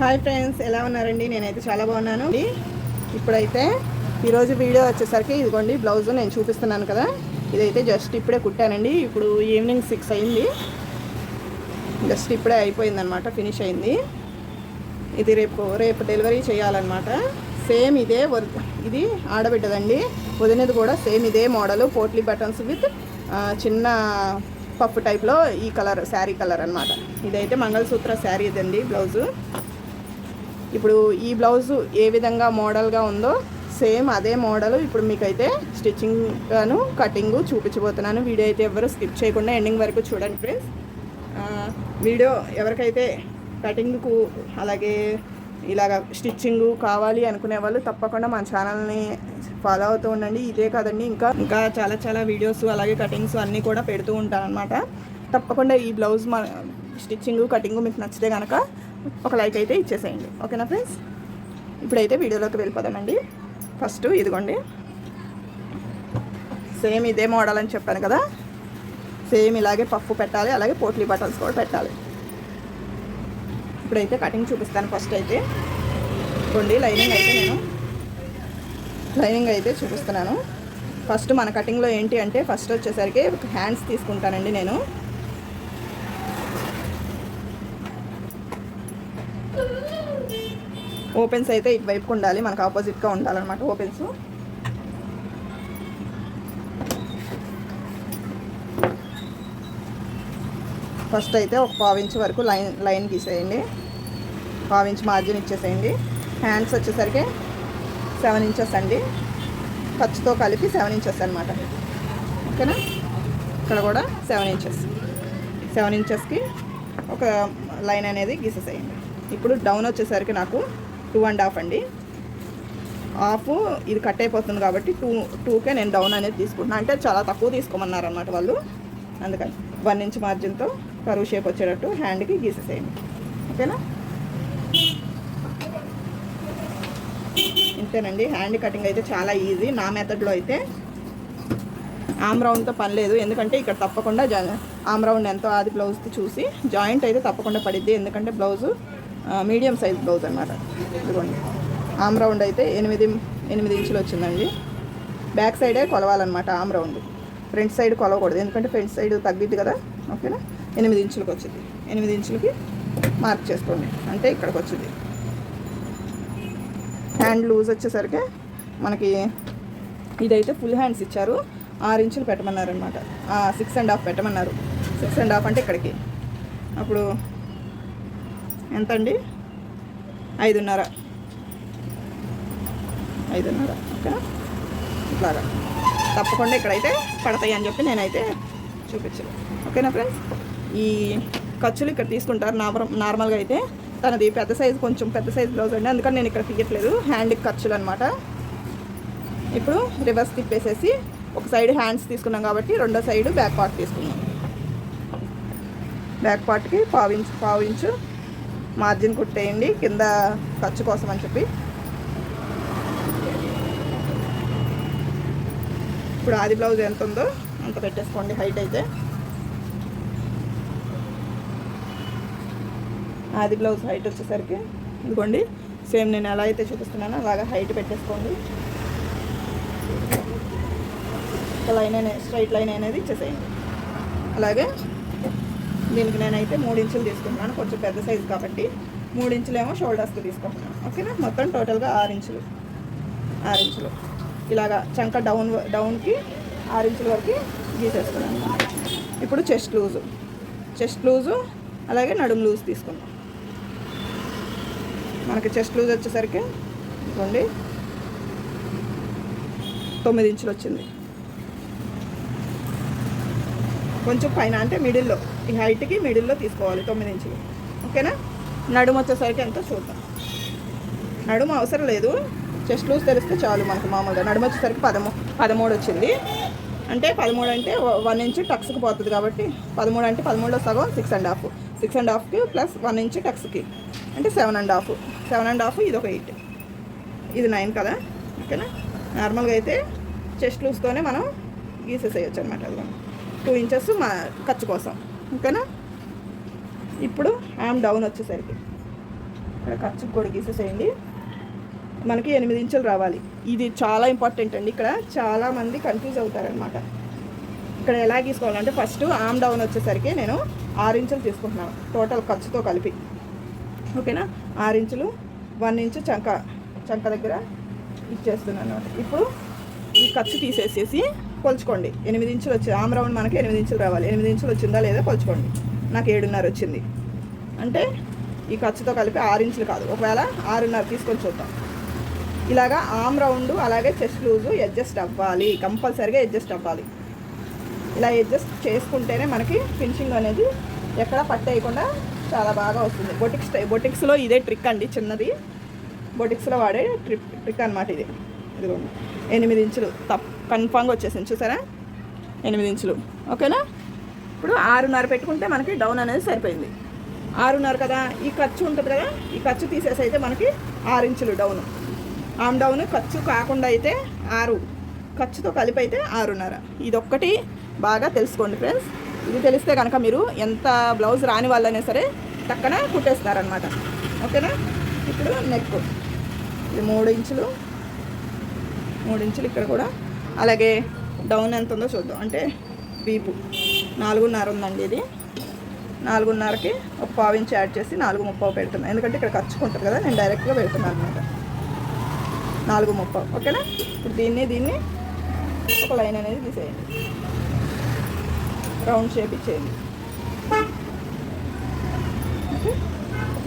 Hi friends ఎలా ఉన్నారండి? నేనైతే చాలా బాగున్నాను. ఇప్పుడైతే ఈరోజు వీడియో వచ్చేసరికి ఇదిగోండి బ్లౌజ్ నేను చూపిస్తున్నాను కదా. ఇదైతే జస్ట్ ఇప్పుడే కుట్టానండి. ఇప్పుడు ఈవినింగ్ సిక్స్ అయింది. జస్ట్ ఇప్పుడే అయిపోయిందనమాట ఫినిష్ అయింది. ఇది రేపు రేపు డెలివరీ చేయాలన్నమాట. సేమ్ ఇదే ఇది ఆడబిడ్డదండి. వదినది కూడా సేమ్ ఇదే మోడల్ పోట్లీ బటన్స్ విత్ చిన్న పప్పు టైప్లో ఈ కలర్ శారీ కలర్ అన్నమాట. ఇదైతే మంగళసూత్ర శారీ ఇదండి బ్లౌజు. ఇప్పుడు ఈ బ్లౌజు ఏ విధంగా మోడల్గా ఉందో సేమ్ అదే మోడల్ ఇప్పుడు మీకైతే స్టిచ్చింగ్ గాను కటింగ్ చూపించబోతున్నాను. వీడియో అయితే ఎవరు స్కిప్ చేయకుండా ఎండింగ్ వరకు చూడండి ఫ్రెండ్స్. వీడియో ఎవరికైతే కటింగ్కు అలాగే ఇలాగ స్టిచ్చింగ్ కావాలి అనుకునే వాళ్ళు తప్పకుండా మన ఛానల్ని ఫాలో అవుతూ ఉండండి. ఇదే కాదండి ఇంకా ఇంకా చాలా చాలా వీడియోస్ అలాగే కటింగ్స్ అన్నీ కూడా పెడుతూ ఉంటాను అనమాట తప్పకుండా ఈ బ్లౌజ్ మన స్టిచ్చింగ్ కటింగ్ మీకు నచ్చితే కనుక ఒక లైక్ అయితే ఇచ్చేసేయండి. ఓకేనా ఫ్రెండ్స్? ఇప్పుడైతే వీడియోలోకి వెళ్ళిపోదామండి. ఫస్ట్ ఇదిగోండి. సేమ్ ఇదే మోడల్ అని చెప్పాను కదా. సేమ్ ఇలాగే పప్పు పెట్టాలి అలాగే పోట్లీ బటన్స్ కూడా పెట్టాలి. ఇప్పుడైతే కటింగ్ చూపిస్తాను ఫస్ట్ అయితే. ఇదిగోండి లైనింగ్ అయితే నేను లైనింగ్ అయితే చూపిస్తున్నాను. ఫస్ట్ మన కటింగ్లో ఏంటి అంటే ఫస్ట్ వచ్చేసరికి హ్యాండ్స్ తీసుకుంటానండి నేను. ఓపెన్స్ అయితే ఇటువైపుకు ఉండాలి మనకు ఆపోజిట్గా ఉండాలన్నమాట ఓపెన్స్ ఫస్ట్ అయితే ఒక పావించ్ వరకు లైన్ లైన్ గీసేయండి. పావించ్ మార్జిన్ ఇచ్చేసేయండి. హ్యాండ్స్ వచ్చేసరికి సెవెన్ ఇంచెస్ అండి. ఖర్చుతో కలిపి సెవెన్ ఇంచెస్ అనమాట ఓకేనా? ఇక్కడ కూడా సెవెన్ ఇంచెస్ సెవెన్ ఇంచెస్కి ఒక లైన్ అనేది గీసేసేయండి. ఇప్పుడు డౌన్ వచ్చేసరికి నాకు టూ అండ్ హాఫ్ అండి. హాఫ్ ఇది కట్ అయిపోతుంది కాబట్టి టూ టూకే నేను డౌన్ అనేది తీసుకుంటున్నాను అంటే చాలా తక్కువ తీసుకోమన్నారు అనమాట వాళ్ళు. అందుకని వన్ ఇంచ్ మార్జిన్తో కరువు షేప్ వచ్చేటట్టు హ్యాండ్కి గీసేసేయండి. ఓకేనా? ఇంతేనండి. హ్యాండ్ కటింగ్ అయితే చాలా ఈజీ. నా మెథడ్లో అయితే ఆమ్రౌండ్తో పని లేదు. ఎందుకంటే ఇక్కడ తప్పకుండా జా ఆమ్రౌండ్ ఎంతో ఆది బ్లౌజ్కి చూసి జాయింట్ అయితే తప్పకుండా పడిద్ది. ఎందుకంటే బ్లౌజు మీడియం సైజ్ బ్లౌజ్ అనమాట ఇదిగోండి. ఆమ్ రౌండ్ అయితే ఎనిమిది ఎనిమిది ఇంచులు వచ్చిందండి. బ్యాక్ సైడే కొలవాలన్నమాట ఆమ్ రౌండ్. ఫ్రంట్ సైడ్ కొలవకూడదు. ఎందుకంటే ఫ్రంట్ సైడ్ తగ్గిద్ది కదా. ఓకేనా? ఎనిమిది ఇంచులకు వచ్చింది. ఎనిమిది ఇంచులకి మార్క్ చేసుకోండి. అంటే ఇక్కడికి వచ్చింది. హ్యాండ్ లూజ్ వచ్చేసరికి మనకి ఇదైతే ఫుల్ హ్యాండ్స్ ఇచ్చారు. ఆరు ఇంచులు పెట్టమన్నారు అనమాట సిక్స్ అండ్ హాఫ్ పెట్టమన్నారు. సిక్స్ అండ్ హాఫ్ అంటే ఇక్కడికి. అప్పుడు ఎంత అండి ఐదున్నర. ఐదున్నర ఓకేనా? ఇట్లాగా. తప్పకుండా ఇక్కడైతే పడతాయి అని చెప్పి నేనైతే చూపించాను. ఓకేనా ఫ్రెండ్స్? ఈ ఖర్చులు ఇక్కడ తీసుకుంటారు నార్మల్ నార్మల్గా అయితే. తనది పెద్ద సైజు కొంచెం పెద్ద సైజు బ్లౌజ్ అండి. అందుకని నేను ఇక్కడ తీయట్లేదు. హ్యాండ్కి ఖర్చులు అనమాట ఇప్పుడు రివర్స్ తిప్పేసేసి ఒక సైడ్ హ్యాండ్స్ తీసుకున్నాం కాబట్టి రెండో సైడ్ బ్యాక్ పార్ట్ తీసుకున్నాం బ్యాక్ పార్ట్కి పావించు పావించు మార్జిన్ కుట్టేయండి కింద ఖర్చు కోసం అని చెప్పి. ఇప్పుడు ఆది బ్లౌజ్ ఎంత ఉందో అంత పెట్టేసుకోండి హైట్ అయితే. ఆది బ్లౌజ్ హైట్ వచ్చేసరికి ఇదిగోండి సేమ్ నేను ఎలా అయితే చూపిస్తున్నానో అలాగా హైట్ పెట్టేసుకోండి. లైన్ అనేది స్ట్రైట్ లైన్ అనేది ఇచ్చేసేయండి. అలాగే దీనికి నేనైతే మూడు ఇంచులు తీసుకుంటున్నాను. కొంచెం పెద్ద సైజు కాబట్టి మూడు ఇంచులేమో షోల్డర్స్కి తీసుకుంటున్నాను. ఓకేనా? మొత్తం టోటల్గా ఆరు ఇంచులు ఆరు ఇంచులు ఇలాగా చంక డౌన్ డౌన్కి ఆరు ఇంచుల వరకు గీసేస్తున్నాను ఇప్పుడు చెస్ట్ లూజు చెస్ట్ లూజు అలాగే నడుము లూజ్ తీసుకుందాం. మనకి చెస్ట్ లూజ్ వచ్చేసరికి ఇదిగోండి. తొమ్మిది ఇంచులు వచ్చింది. కొంచెం పైన అంటే మిడిల్లో ఈ హైట్కి మిడిల్లో తీసుకోవాలి తొమ్మిది ఇంచులు. ఓకేనా? నడుము వచ్చేసరికి ఎంతో చూద్దాం. నడుము అవసరం లేదు. చెస్ట్ లూజ్ తెలిస్తే చాలు మనకు మామూలుగా. నడుము వచ్చేసరికి పదమూ పదమూడు వచ్చింది. అంటే పదమూడు అంటే వన్ ఇంచ్ టక్స్కి పోతుంది కాబట్టి పదమూడు అంటే పదమూడులో సగం six and half. Six and హాఫ్కి plus one inch టక్స్కి. అంటే seven and half. Seven and half ఇది ఒక ఎయిట్. ఇది నైన్ కదా? ఓకేనా? నార్మల్గా అయితే చెస్ట్ లూస్తోనే మనం గీసేసేయచ్చు అనమాట టూ ఇంచెస్ మా ఖర్చు కోసం. ఓకేనా? ఇప్పుడు ఆమ్ డౌన్ వచ్చేసరికి. ఇక్కడ ఖర్చు కూడా గీసేసేయండి. మనకి ఎనిమిది ఇంచులు రావాలి. ఇది చాలా ఇంపార్టెంట్ అండి. ఇక్కడ చాలామంది కన్ఫ్యూజ్ అవుతారనమాట ఇక్కడ ఎలా గీసుకోవాలంటే ఫస్ట్ ఆమ్ డౌన్ వచ్చేసరికి నేను ఆరు ఇంచులు తీసుకుంటున్నాను. టోటల్ ఖర్చుతో కలిపి. ఓకేనా? ఆరు ఇంచులు వన్ ఇంచు చంక చంక దగ్గర ఇచ్చేస్తున్నాను అనమాట ఇప్పుడు ఈ ఖర్చు తీసేసేసి కొలుచుకోండి. ఎనిమిది ఇంచులు వచ్చి ఆమ్ రౌండ్ మనకి ఎనిమిది ఇంచులు రావాలి. ఎనిమిది ఇంచులు వచ్చిందా లేదా కొలుచుకోండి. నాకు ఏడున్నర వచ్చింది. అంటే ఈ ఖర్చుతో కలిపి ఆరు ఇంచులు కాదు. ఒకవేళ ఆరున్నర తీసుకొని చూద్దాం. ఇలాగా ఆమ్ రౌండ్ అలాగే చెస్ట్ లూజు అడ్జస్ట్ అవ్వాలి. కంపల్సరీగా అడ్జస్ట్ అవ్వాలి. ఇలా అడ్జస్ట్ చేసుకుంటేనే మనకి ఫినిషింగ్ అనేది ఎక్కడ పట్టేయకుండా చాలా బాగా వస్తుంది. బొటిక్స్ బొటిక్స్లో ఇదే ట్రిక్ అండి చిన్నది. బొటిక్స్లో వాడే ట్రిక్ ట్రిక్ అనమాట ఇది. ఇదిగోండి. ఎనిమిది ఇంచులు తప్ కన్ఫామ్గా వచ్చేసింది. చూసారా? ఎనిమిది ఇంచులు. ఓకేనా? ఇప్పుడు ఆరున్నర పెట్టుకుంటే మనకి డౌన్ అనేది సరిపోయింది. ఆరున్నర కదా? ఈ ఖర్చు ఉంటుంది కదా? ఈ ఖర్చు తీసేసి అయితే మనకి ఆరు ఇంచులు డౌన్. ఆమ్ డౌన్ ఖర్చు కాకుండా అయితే ఆరు. ఖర్చుతో కలిపి అయితే ఆరున్నర. ఇదొక్కటి బాగా తెలుసుకోండి ఫ్రెండ్స్. ఇది తెలిస్తే కనుక మీరు ఎంత బ్లౌజ్ రాని వాళ్ళైనా సరే టక్కన కుట్టేస్తారనమాట ఓకేనా? ఇప్పుడు నెక్ ఇది మూడు ఇంచులు. మూడు ఇంచులు ఇక్కడ కూడా అలాగే డౌన్ ఎంత ఉందో చూద్దాం. అంటే వీపు నాలుగున్నర ఉందండి ఇది. నాలుగున్నరకి ఒక పావు యాడ్ చేసి నాలుగు ముప్పావు పెడుతున్నాను ఎందుకంటే ఇక్కడ ఖర్చుకుంటుంది కదా నేను డైరెక్ట్గా పెడుతున్నాను అనమాట నాలుగు ముప్పావు. ఓకేనా? ఇప్పుడు దీన్ని దీన్ని ఒక లైన్ అనేది తీసేయండి. రౌండ్ షేప్ ఇచ్చేయండి.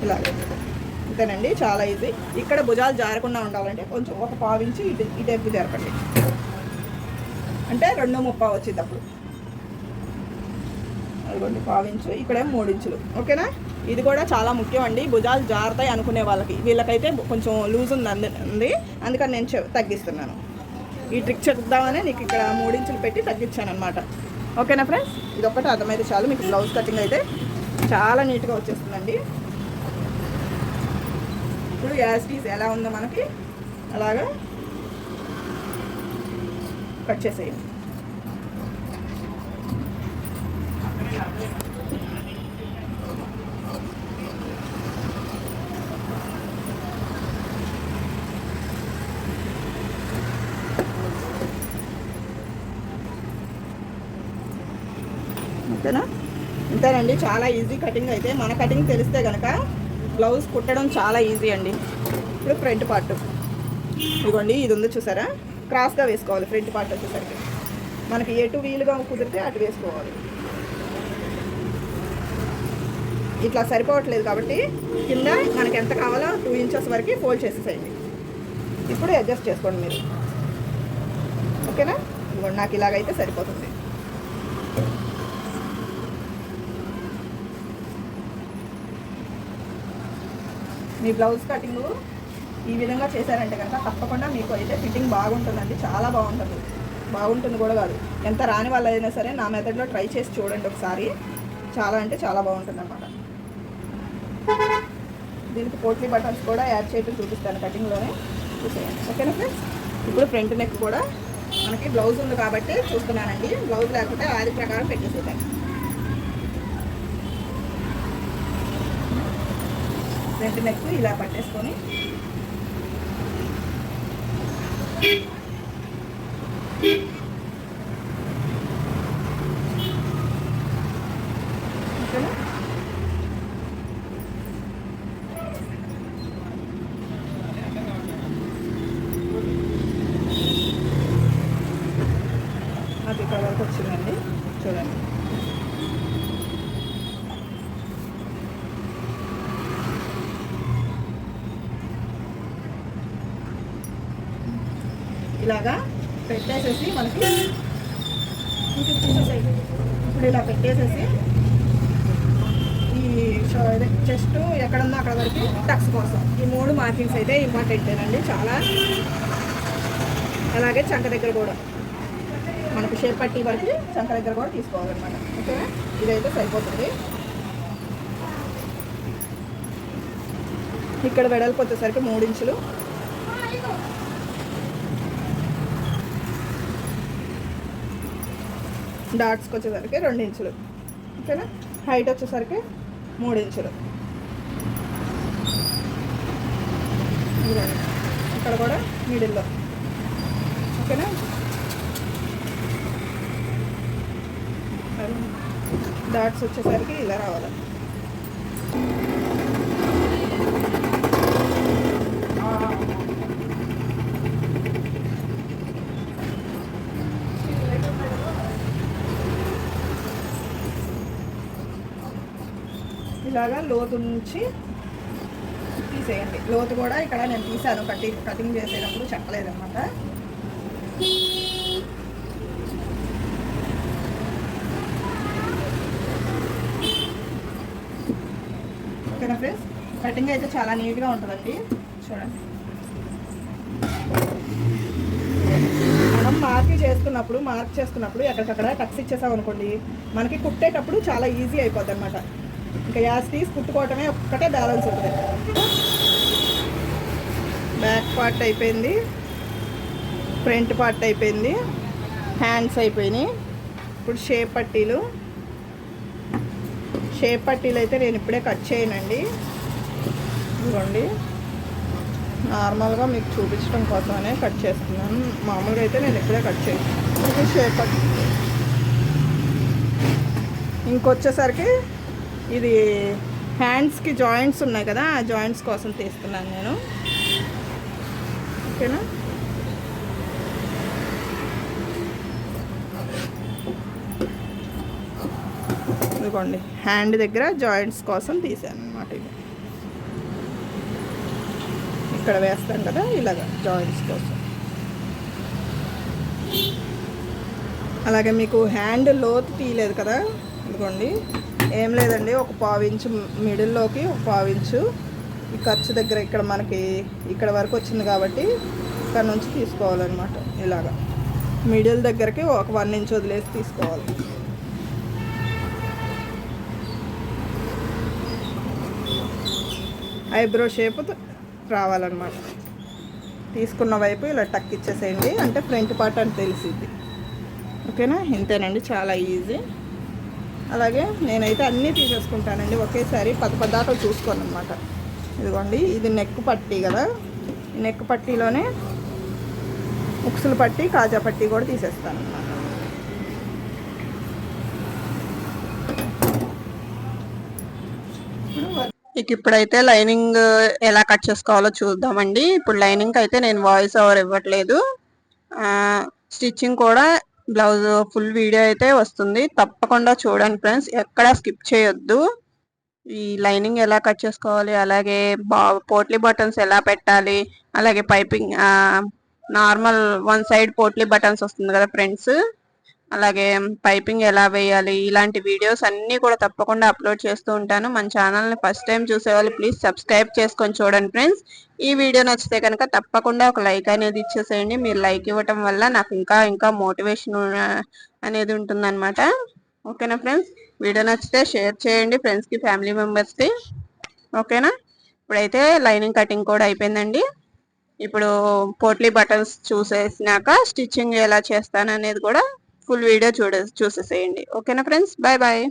ఇలాగే. అంతేనండి చాలా ఈజీ. ఇక్కడ భుజాలు జారకుండా ఉండాలంటే కొంచెం ఒక పావించి ఇటు ఇటు ఇటేపు జరపండి. అంటే రెండు ముప్పావు వచ్చింది అప్పుడు. అదిగోండి పావు ఇంచు ఇక్కడేమో ఓకేనా? ఇది కూడా చాలా ముఖ్యం అండి. భుజాలు జారుతాయి అనుకునే వాళ్ళకి. వీళ్ళకైతే కొంచెం లూజ్ ఉంది అంది- ఉంది. అందుకని నేను తగ్గిస్తున్నాను. ఈ ట్రిక్ చెప్దామని నీకు ఇక్కడ మూడించులు పెట్టి తగ్గించాను అనమాట ఓకేనా ఫ్రెండ్స్? ఇది ఒక్కటి అర్థమైతే చాలు. మీకు బ్లౌజ్ కటింగ్ అయితే చాలా నీట్గా వచ్చేస్తుందండి. ఇప్పుడు యాస్టీస్ ఎలా ఉందో మనకి అలాగా కట్ చేసేయండి. ఓకేనా? అంతేనండి చాలా ఈజీ కటింగ్ అయితే. మన కటింగ్ తెలిస్తే కనుక బ్లౌజ్ కుట్టడం చాలా ఈజీ అండి. ఇప్పుడు ఫ్రంట్ పార్ట్. ఇదిగోండి ఇది ఉంది చూసారా? క్రాస్గా వేసుకోవాలి ఫ్రంట్ పార్ట్ వచ్చేసరికి. మనకి ఎటు వీలుగా కుదిరితే అటు వేసుకోవాలి. ఇట్లా సరిపోవట్లేదు కాబట్టి కింద మనకి ఎంత కావాలో టూ ఇంచెస్ వరకు ఫోల్డ్ చేసేసేయండి. ఇప్పుడు అడ్జస్ట్ చేసుకోండి మీరు. ఓకేనా? నాకు ఇలాగైతే సరిపోతుంది. మీ బ్లౌజ్ కటింగు ఈ విధంగా చేశారంటే కనుక తప్పకుండా మీకు అయితే ఫిట్టింగ్ బాగుంటుందండి. చాలా బాగుంటుంది. బాగుంటుంది కూడా కాదు. ఎంత రాని వాళ్ళైనా సరే నా మెథడ్లో ట్రై చేసి చూడండి ఒకసారి. చాలా అంటే చాలా బాగుంటుంది అనమాట దీనికి పోట్లీ బటన్స్ కూడా యాడ్ చేయడం చూపిస్తాను కటింగ్లోనే. చూసేయండి. ఓకేనా ఫ్రెండ్స్? ఇప్పుడు ఫ్రంట్ నెక్ కూడా మనకి బ్లౌజ్ ఉంది కాబట్టి చూస్తున్నానండి. బ్లౌజ్ లేకపోతే ఆది ప్రకారం పెట్టేసేదాన్ని ఫ్రంట్ నెక్ ఇలా పట్టేసుకొని Thank you. ఇలాగా పెట్టేసేసి మనకి ఇంకా ఇప్పుడు ఇలా పెట్టేసేసి ఈ చెస్ట్ ఎక్కడుందో అక్కడ వరకు టక్స్ కోసం. ఈ మూడు మార్కింగ్స్ అయితే ఇంపార్టెంటేనండి చాలా. అలాగే చంక దగ్గర కూడా. మనకు షేప్ పట్టి వరకు చంక దగ్గర కూడా తీసుకోవాలన్నమాట. ఓకేనా? ఇదైతే సరిపోతుంది. ఇక్కడ వెడల్పు వచ్చేసరికి మూడు ఇంచులు. డాట్స్కి వచ్చేసరికి రెండు ఇంచులు. ఓకేనా? హైట్ వచ్చేసరికి మూడు ఇంచులు. ఇక్కడ కూడా మిడిల్లో. ఓకేనా? డాట్స్ వచ్చేసరికి ఇలా రావాలి. ఇలాగా లోతు నుంచి తీసేయండి. లోతు కూడా ఇక్కడ నేను తీసాను కటింగ్ కటింగ్ చేసేటప్పుడు చెప్పలేదన్నమాట. ఓకేనా ఫ్రెండ్స్? కటింగ్ అయితే చాలా నీట్గా ఉంటుందండి. చూడండి. మనం మార్క్ చేసుకున్నప్పుడు మార్క్ చేసుకున్నప్పుడు ఎక్కడికక్కడ టక్స్ ఇచ్చేసాం అనుకోండి మనకి కుట్టేటప్పుడు చాలా ఈజీ అయిపోద్ది అనమాట ఇంకా యాస్ తీసి కుట్టుకోవటమే ఒక్కటే బ్యాలెన్స్ ఉంటుంది. బ్యాక్ పార్ట్ అయిపోయింది. ఫ్రంట్ పార్ట్ అయిపోయింది. హ్యాండ్స్ అయిపోయినాయి. ఇప్పుడు షేప్ పట్టీలు. షేప్ పట్టీలు అయితే నేను ఇప్పుడే కట్ చేయనండి. ఇదిగోండి. నార్మల్గా మీకు చూపించడం కోసమనే కట్ చేస్తున్నాను. మామూలుగా అయితే నేను ఇప్పుడే కట్ చేయను. షేప్ పట్టీ ఇంకొచ్చేసరికి ఇది హ్యాండ్స్కి జాయింట్స్ ఉన్నాయి కదా ఆ జాయింట్స్ కోసం తీస్తున్నాను నేను. ఓకేనా? ఇదిగోండి హ్యాండ్ దగ్గర జాయింట్స్ కోసం తీసాను అనమాట ఇది. ఇక్కడ వేస్తాం కదా ఇలాగ జాయింట్స్ కోసం. అలాగే మీకు హ్యాండ్ లోతు తీయలేదు కదా ఇదిగోండి. ఏం లేదండి ఒక పావించు మిడిల్లోకి ఒక పావించు ఈ ఖర్చు దగ్గర ఇక్కడ మనకి ఇక్కడ వరకు వచ్చింది కాబట్టి ఇక్కడ నుంచి తీసుకోవాలన్నమాట ఇలాగా. మిడిల్ దగ్గరికి ఒక వన్ ఇంచ్ వదిలేసి తీసుకోవాలి. ఐబ్రో షేప్ రావాలన్నమాట. తీసుకున్న వైపు ఇలా టక్ ఇచ్చేసేయండి అంటే ఫ్రంట్ పార్ట్ అని తెలిసిద్ది. ఓకేనా? ఇంతేనండి చాలా ఈజీ. అలాగే నేనైతే అన్నీ తీసేసుకుంటానండి. ఒకేసారి పది పదాకలు చూసుకోను అనమాట ఇదిగోండి ఇది నెక్ పట్టీ కదా. నెక్ పట్టీలోనే ఉక్సులు పట్టి కాజా పట్టీ కూడా తీసేస్తాను. అనమాట ఇక ఇప్పుడైతే లైనింగ్ ఎలా కట్ చేసుకోవాలో చూద్దామండి. ఇప్పుడు లైనింగ్ అయితే నేను వాయిస్ ఓవర్ ఇవ్వట్లేదు. స్టిచ్చింగ్ కూడా బ్లౌజ్ ఫుల్ వీడియో అయితే వస్తుంది. తప్పకుండా చూడండి ఫ్రెండ్స్. ఎక్కడ స్కిప్ చేయొద్దు. ఈ లైనింగ్ ఎలా కట్ చేసుకోవాలి? అలాగే బా పోట్లీ బటన్స్ ఎలా పెట్టాలి? అలాగే piping normal one side potli buttons వస్తుంది కదా ఫ్రెండ్స్. అలాగే పైపింగ్ ఎలా వేయాలి ఇలాంటి వీడియోస్ అన్నీ కూడా తప్పకుండా అప్లోడ్ చేస్తూ ఉంటాను. మన ఛానల్ని ఫస్ట్ టైం చూసేవాళ్ళు ప్లీజ్ సబ్స్క్రైబ్ చేసుకొని చూడండి ఫ్రెండ్స్. ఈ వీడియో నచ్చితే కనుక తప్పకుండా ఒక లైక్ అనేది ఇచ్చేసేయండి. మీరు లైక్ ఇవ్వటం వల్ల నాకు ఇంకా ఇంకా మోటివేషన్ అనేది ఉంటుందన్నమాట. ఓకేనా ఫ్రెండ్స్? వీడియో నచ్చితే షేర్ చేయండి ఫ్రెండ్స్కి ఫ్యామిలీ మెంబర్స్కి ఓకేనా? ఇప్పుడైతే లైనింగ్ కటింగ్ కూడా అయిపోయిందండి. ఇప్పుడు పోట్లీ బటన్స్ చూసేసినాక స్టిచ్చింగ్ ఎలా చేస్తాను అనేది కూడా ఫుల్ వీడియో చూడ చూసేసేయండి. ఓకేనా ఫ్రెండ్స్ బాయ్ బాయ్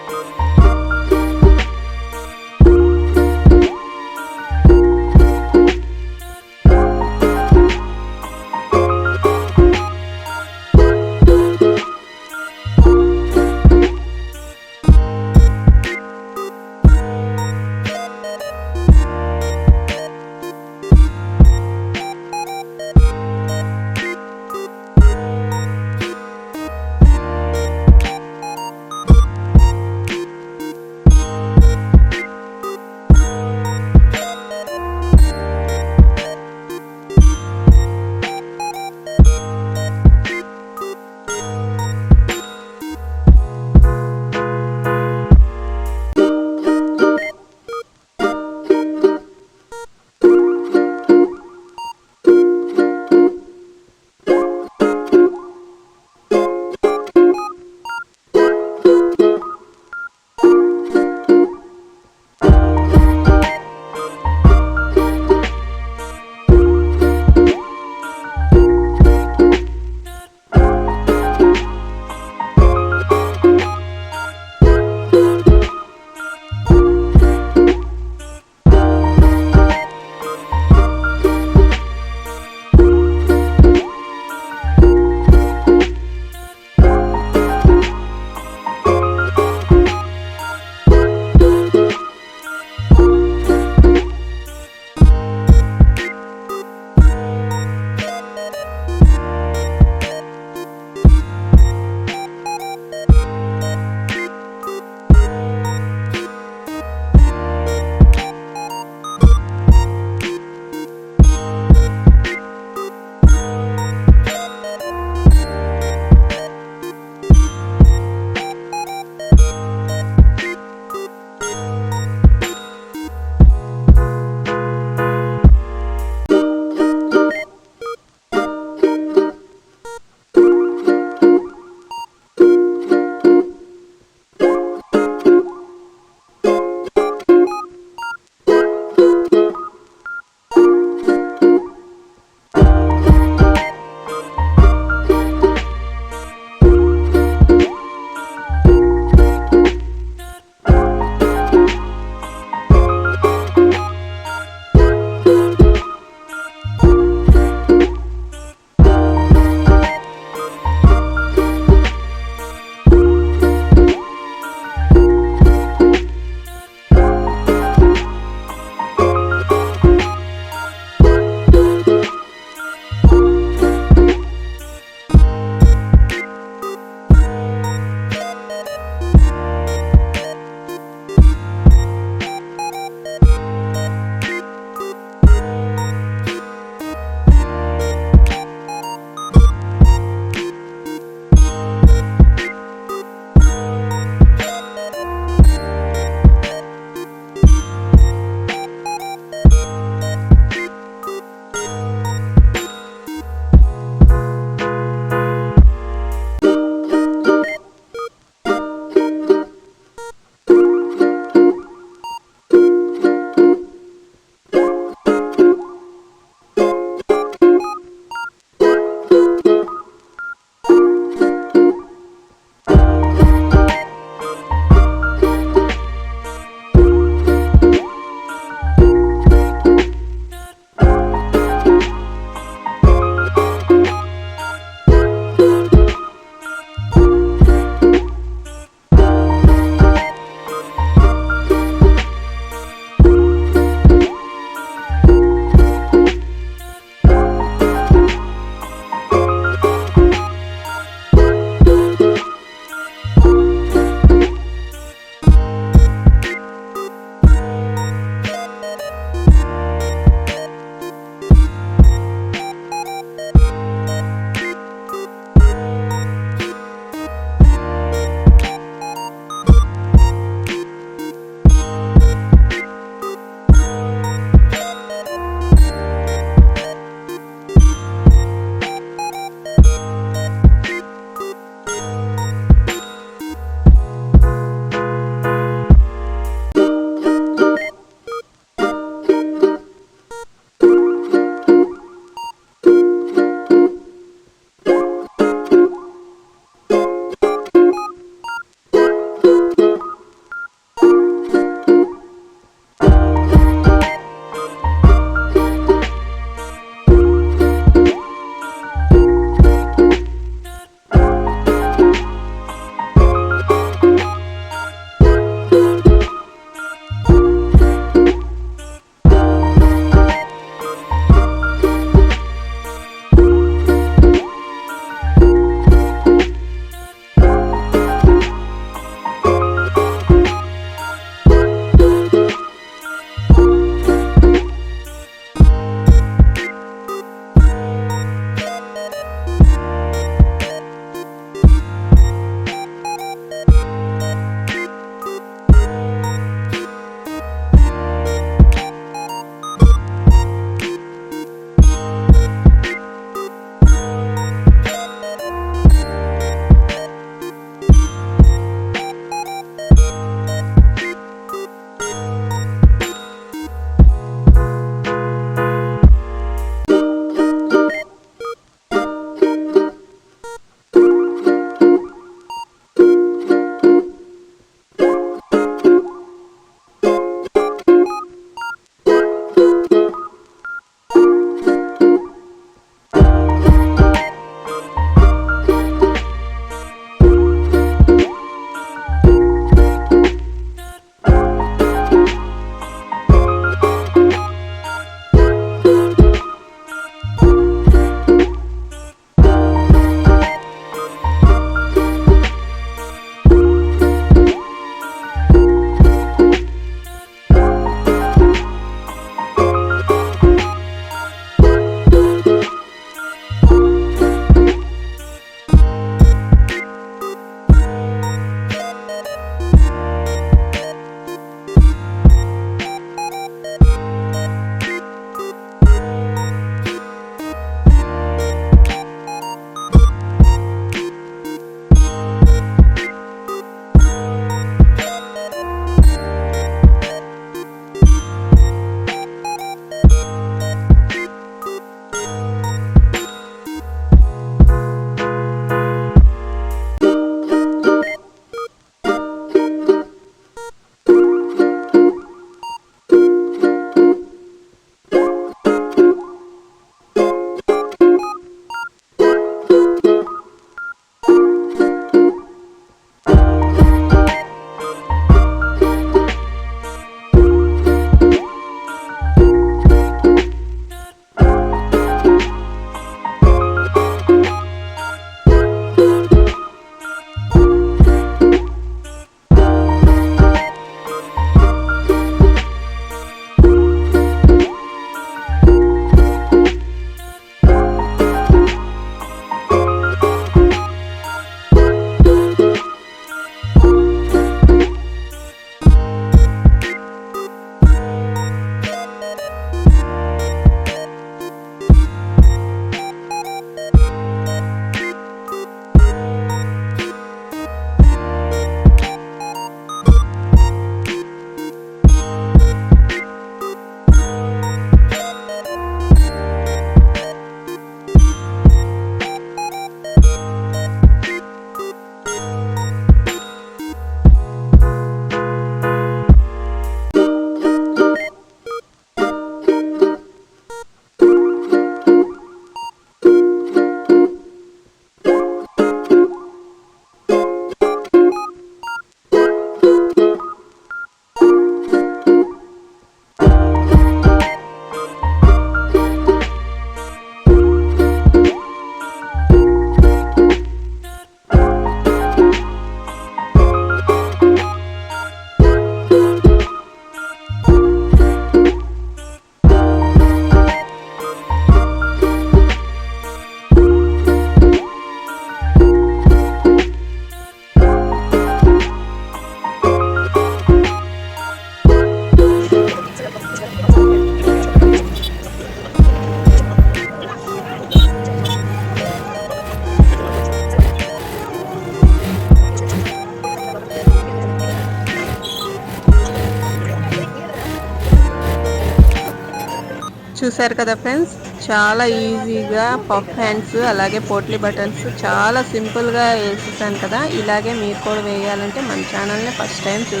చూసారు కదా ఫ్రెండ్స్? చాలా ఈజీగా పఫ్ హ్యాండ్స్ అలాగే పోట్లీ బటన్స్ చాలా సింపుల్గా వేసేసాను కదా. ఇలాగే మీరు కూడా వేయాలంటే మన ఛానల్ని ఫస్ట్ టైం చూ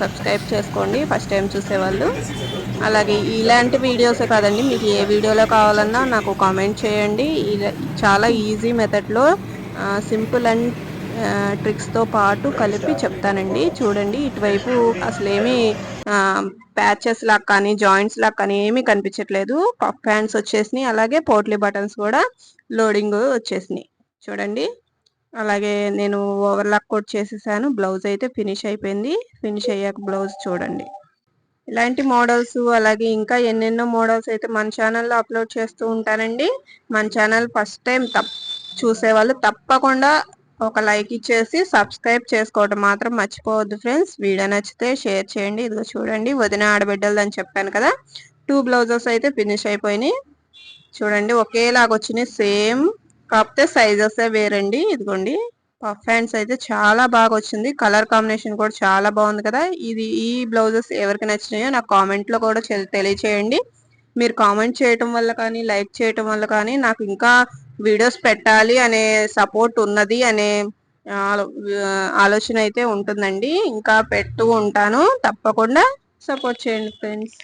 సబ్స్క్రైబ్ చేసుకోండి. ఫస్ట్ టైం చూసేవాళ్ళు. అలాగే ఇలాంటి వీడియోసే కాదండి. మీకు ఏ వీడియోలో కావాలన్నా నాకు కామెంట్ చేయండి. ఇలా చాలా ఈజీ మెథడ్లో సింపుల్ అండ్ ట్రిక్స్తో పాటు కలిపి చెప్తానండి. చూడండి ఇటువైపు అసలు ఏమీ ప్యాచెస్ లాగా కానీ జాయింట్స్ లాగా కానీ ఏమీ కనిపించట్లేదు. పఫ్ హ్యాండ్స్ వచ్చేసినాయి. అలాగే పోట్లీ బటన్స్ కూడా లోడింగ్ వచ్చేసినాయి. చూడండి అలాగే నేను ఓవర్లాక్ కూడా చేసేసాను. బ్లౌజ్ అయితే ఫినిష్ అయిపోయింది. ఫినిష్ అయ్యాక బ్లౌజ్ చూడండి. ఇలాంటి మోడల్స్ అలాగే ఇంకా ఎన్నెన్నో మోడల్స్ అయితే మన ఛానల్లో అప్లోడ్ చేస్తూ ఉంటానండి. మన ఛానల్ ఫస్ట్ టైం తప్ చూసేవాళ్ళు తప్పకుండా ఒక లైక్ ఇచ్చేసి సబ్స్క్రైబ్ చేసుకోవడం మాత్రం మర్చిపోవద్దు ఫ్రెండ్స్. వీడియో నచ్చితే షేర్ చేయండి. ఇదిగో చూడండి వదిన ఆడబిడ్డలు అని చెప్పాను కదా. టూ బ్లౌజెస్ అయితే ఫినిష్ అయిపోయినాయి. చూడండి ఒకేలాగా వచ్చినాయి. సేమ్ కాకపోతే సైజెస్ వేరండి. ఇదిగోండి పఫ్ హ్యాండ్స్ అయితే చాలా బాగా వచ్చింది. కలర్ కాంబినేషన్ కూడా చాలా బాగుంది కదా. ఇది ఈ బ్లౌజెస్ ఎవరికి నచ్చినాయో నాకు కామెంట్లో కూడా తెలియచేయండి. మీరు కామెంట్ చేయటం వల్ల కానీ లైక్ చేయటం వల్ల కానీ నాకు ఇంకా వీడియోస్ పెట్టాలి అనే సపోర్ట్ ఉన్నది అనే ఆలోచన అయితే ఉంటుందండి. ఇంకా పెడుతూ ఉంటాను. తప్పకుండా సపోర్ట్ చేయండి ఫ్రెండ్స్.